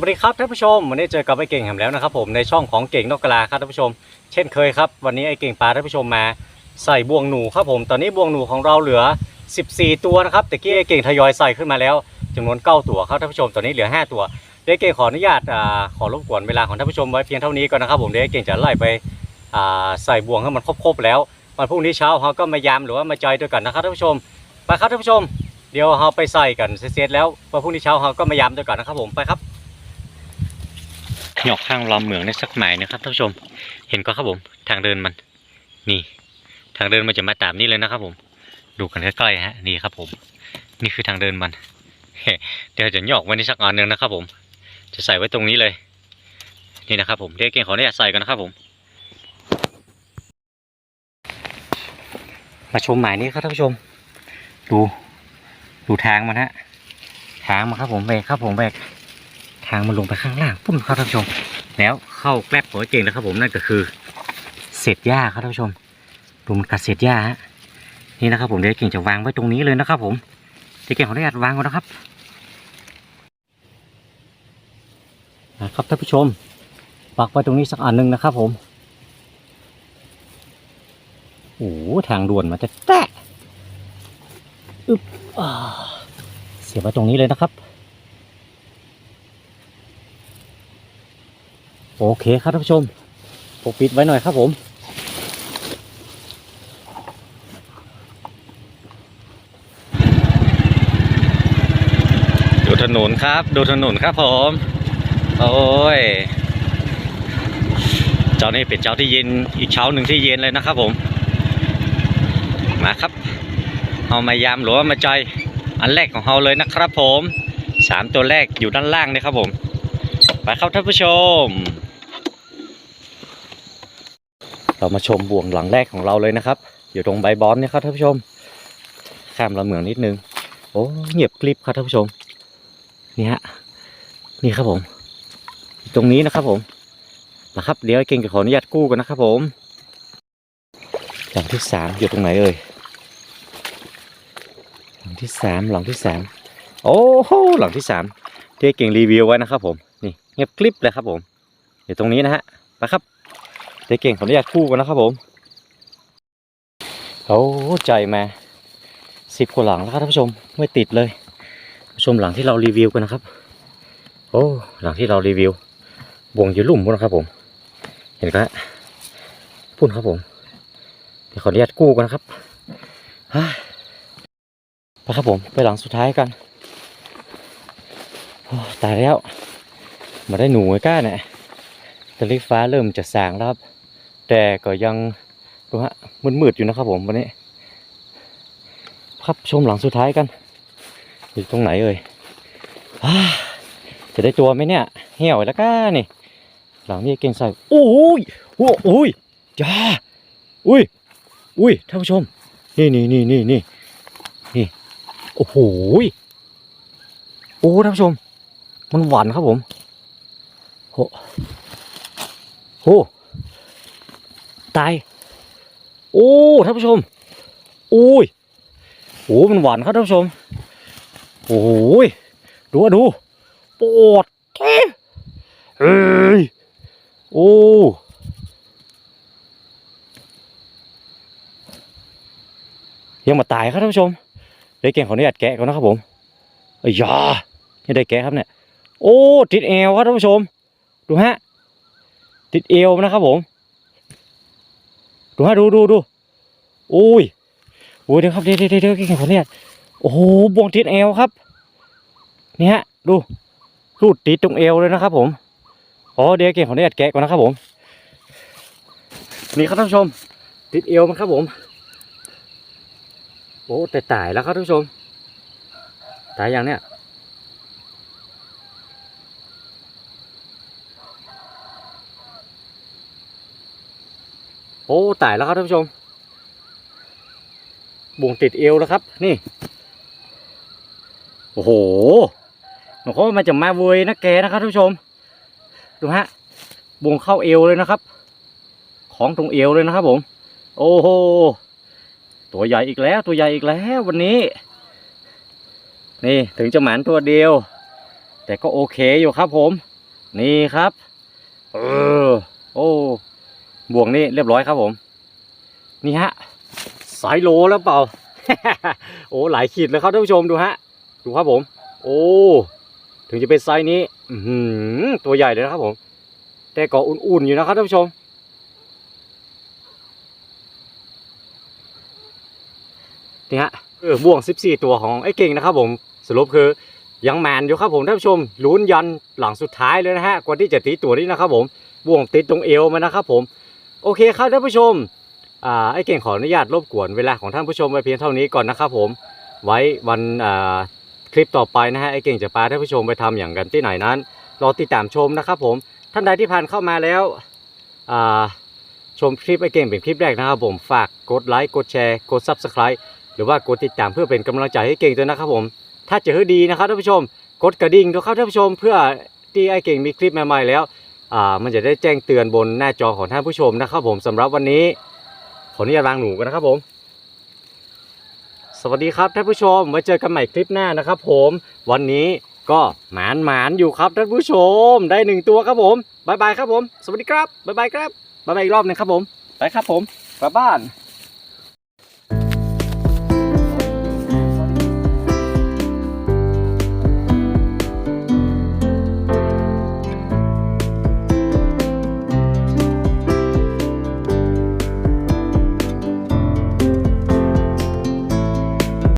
วัสดีครับท่านผู้ชมวันนี้เจอกับไอ้เก่งแหมแล้วนะครับ ผมในช่องของเก่งนกกระลาครับท่านผู้ชม เช่นเคยครับ วันนี้ไอ้เก่งปลาท่านผู้ชมมาใส่บ่วงหนูครับผมตอนนี้บ่วงหนูของเราเหลือ 14 ตัวนะครับแต่กี้ไอ้เก่งทยอยใส่ขึ้นมาแล้วจำนวน 9 ตัวครับท่านผู้ชมตอนนี้เหลือ 5 ตัวเดี๋ยวไอ้เก่งขออนุญาตอขอรบกวนเวลาของท่านผู้ชมไว้เพียงเท่านี้ก่อนนะครับผมเดี๋ยวไอ้เก่งจะไล่ไปใส่บ่วงให้มันครบๆแล้ววันพรุ่งนี้เช้าเขาก็มายามหรือว่ามาจอยด้วยกันนะครับท่านผู้ชมไปครับท่านผู้ชม เดี๋ยวเราไปใส่กันเสร็จแล้ววันพรุ่งนี้เช้าเราก็มายามด้วยกันนะครับผมไปครับ หยอกข้างลำเหมืองในสักหมายนะครับท่านผู้ชม เห็นก็ครับผมทางเดินมัน นี่ ทางเดินมันจะมาตามนี้เลยนะครับ ผม ดูกันใกล้ๆฮะนี่ครับผม นี่คือทางเดินมันเดี๋ยวจะหยอกไว้ในสักอันหนึ่งนะครับ ผม จะใส่ไว้ตรงนี้เลย นี่นะครับผมเดี๋ยวเก่งขออนุญาตใส่กันนะครับ ผม มาชมหมายนี้ครับท่านผู้ชม ดู ดูทางมันฮะทางมาครับผมแบกครับผมแบก ทางมันลงไปข้างล่างปุ้มครับท่านผู้ชม แล้วเข้าแกลบหัวเก่งแล้วครับผมนั่นก็คือเศษหญ้าครับท่านผู้ชมดูมันกัดเศษหญ้าฮะนี่นะครับผมเดี๋ยวเก่งจะวางไว้ตรงนี้เลยนะครับผมเดี๋ยวเก่งขออนุญาตวางก่อนนะครับนะครับท่านผู้ชมปักไว้ตรงนี้สักอันหนึ่งนะครับผมโอ้โหทางด่วนมันจะแตะอึ๊บอ่าเสียบไว้ตรงนี้เลยนะครับ โอเคครับท่านผู้ชมปกปิดไว้หน่อยครับผมดูถนนครับ ดูถนนครับผม โอ้ย เจ้านี่เป็นเจ้าที่เย็นอีกเช้าหนึ่งที่เย็นเลยนะครับผม มาครับเอามายามหรือว่ามาใจอยอันแรกของเราเลยนะครับผมสามตัวแรกอยู่ด้านล่างนี่ครับผม ไปครับท่านผู้ชม เรามาชมบ่วงหลังแรกของเราเลยนะครับ อยู่ตรงใบบอนเนี่ยครับท่านผู้ชม ข้ามลำเหมืองนิดนึง โอ้เงียบกริบครับท่านผู้ชม นี่ฮะ นี่ครับผม ตรงนี้นะครับผม นะครับ เดี๋ยวเก่งจะขออนุญาตกู้กันนะครับผมหลังที่สามอยู่ตรงไหนเอ่ย หลังที่สามหลังที่สามโอ้โหหลังที่สามที่เก่งรีวิวไว้นะครับผม นี่เงียบกริบเลยครับผม อยู่ตรงนี้นะฮะไปครับ เด็กเก่งขออนุญาตคู่กันนะครับผมโอ้ใจมาสิบกว่าหลังแล้วครับท่านผู้ชมไม่ติดเลยชมหลังที่เรารีวิวกันนะครับ โอ้หลังที่เรารีวิววงอยู่ลุ่มพุ่นครับผม เห็นกันแล้วพุ่นครับผมเดี๋ยวขออนุญาตกู้กันนะครับไปครับผมไปหลังสุดท้ายกันตายแล้วมาได้หนูไอ้ก้าเนี่ยตะลิฟ้าเริ่มจะสางแล้วครับ แต่ก็ยังดูฮะมืดๆอยู่นะครับผมวันนี้ ครับชมหลังสุดท้ายกัน อยู่ตรงไหนเอ่ยจะได้ตัวไหมเนี่ย เหี่ยวแล้วก้านี่ หลังนี้เก่งใส่โอ้ยโอ้โอ้ยจ้าอุ้ยอุ้ยท่านผู้ชม นี่นี่นี่นี่นี่นี่โอ้โหโอ้ท่านผู้ชม มันหวานครับผมโหโหายโอ้ท่านผู้ชมโอ้ยโอ้มันหวานครับท่านผู้ชมโอ้ยดูอะดูปวดเอ้เฮ้ยโอ้ยังมาตายครับท่านผู้ชมเดี๋ยวเก่งขออนุญาตแกะก่อนนะครับผมอ้ยยายังได้แกะครับเนี่ยโอ้ติดเอวครับท่านผู้ชม ดูฮะติดเอวนะครับผม ดูฮะดูดูดูโอ้ยโอ้ยเดี๋ยวครับเดี๋ยวเดี๋ยวเดี๋ยวเก่งขอเนี่ยโอ้โหบ่วงติดเอวครับนี่ฮะดูรูดติดตรงเอวเลยนะครับ ผมอ๋อเดี๋ยวเก่งขอเนี่ยแกะก่อนนะครับ ผม นี่ครับท่านผู้ชม ติดเอวมันครับผม โอ้แต่ตายแล้วครับท่านผู้ชมตายอย่างเนี้ย โอ้ตายแล้วครับท่านผู้ชมบ่วงติดเอวแล้วครับ นี่ โอ้โหหนูเขามันจะมาเวยนะแกนะครับท่านผู้ชม ดูฮะบ่วงเข้าเอวเลยนะครับ ของตรงเอวเลยนะครับ ผม โอ้โหตัวใหญ่อีกแล้ว ตัวใหญ่อีกแล้ววันนี้ นี่ถึงจะหมานตัวเดียว แต่ก็โอเคอยู่ครับผม นี่ครับ เออ โอ้ บ่วงนี่เรียบร้อยครับผม นี่ฮะ สายโลแล้วเปล่า โอ้หลายขีดเลยครับท่านผู้ชมดูฮะ ดูครับผม โอ้ ถึงจะเป็นไซส์นี้อืตัวใหญ่เลยนะครับผม แต่ก็อุ่นๆอยู่นะครับท่านผู้ชม นี่ฮะเออบ่วง 14 ตัวของไอ้เก่งนะครับผมสรุปคือยังแมนอยู่ครับผมท่านผู้ชมลุ้นยันหลังสุดท้ายเลยนะฮะกว่าที่จะตีตัวนี้นะครับผมบ่วงติดตรงเอวมันนะครับผม โอเคครับท่านผู้ชมอ่าไอ้เก่งขออนุญาตรบกวนเวลาของท่านผู้ชมไว้เพียงเท่านี้ก่อนนะครับผม ไว้วันอ่าคลิปต่อไปนะฮะไอ้เก่งจะพาท่านผู้ชมไปทำอย่างกันที่ไหนนั้น รอติดตามชมนะครับผมท่านใดที่ผ่านเข้ามาแล้วอ่าชมคลิปไอ้เก่งเป็นคลิปแรกนะครับผมฝากกดไลค์กดแชร์กด Subscribe หรือว่ากดติดตามเพื่อเป็นกำลังใจให้เก่งด้วยนะครับผม ถ้าเจอดีนะครับท่านผู้ชม กดกระดิ่งด้วยครับท่านผู้ชมเพื่อที่ไอเก่งมีคลิปใหม่ๆแล้ว มันจะได้แจ้งเตือนบนหน้าจอของท่านผู้ชมนะครับผมสำหรับวันนี้ขออนุญาตวางหนูกันนะครับผม สวัสดีครับท่านผู้ชมมาเจอกันใหม่คลิปหน้านะครับผมวันนี้ก็หมานหมานอยู่ครับท่านผู้ชมได้หนึ่งตัวครับผมบายบายครับผม สวัสดีครับบายบายครับบายบายอีกรอบหนึงครับผมไปครับผมกลับบ้าน